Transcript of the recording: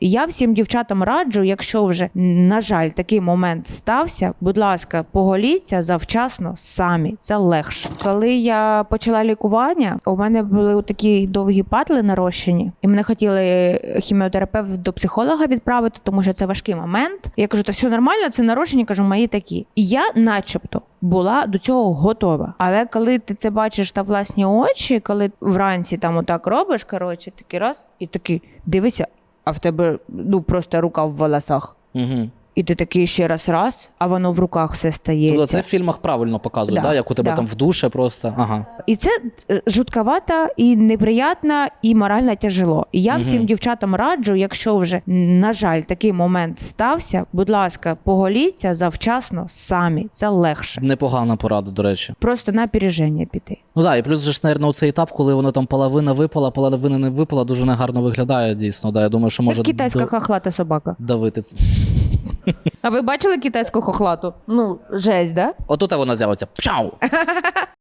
Я всім дівчатам раджу, якщо вже на жаль такий момент стався, будь ласка, поголіться завчасно самі. Це легше. Коли я почала лікування, у мене були такі довгі патли нарощені, і мене хотіли хіміотерапевт до психолога відправити, тому що це важкий момент. Я кажу, та все нормально, це нарощені, кажу, мої такі. І я, начебто, була до цього готова. Але коли ти це бачиш на власні очі, коли вранці там отак робиш, коротше, такий раз, і такий дивися, а в тебе ну просто рука в волосах. Угу. І ти такий ще раз раз, а воно в руках все стається. Тобто це в фільмах правильно показують, Да, да, як у тебе да. там в душе просто. Ага. І це е, жутковато, і неприятно, і морально тяжело. І я Мгм. всім дівчатам раджу, якщо вже на жаль такий момент стався, будь ласка, поголіться завчасно самі. Це легше. Непогана порада, до речі. Просто на опереження піти. Ну так, і плюс же ж, наверное, цей етап, коли воно там половина випала, половина не випала, дуже негарно виглядає, дійсно. Да. Я думаю, що може китайська до- хохлата собака. давити. це. А ви бачили китайську хохлату? Ну, жесть, да? Отут вона з'явиться. Пчау!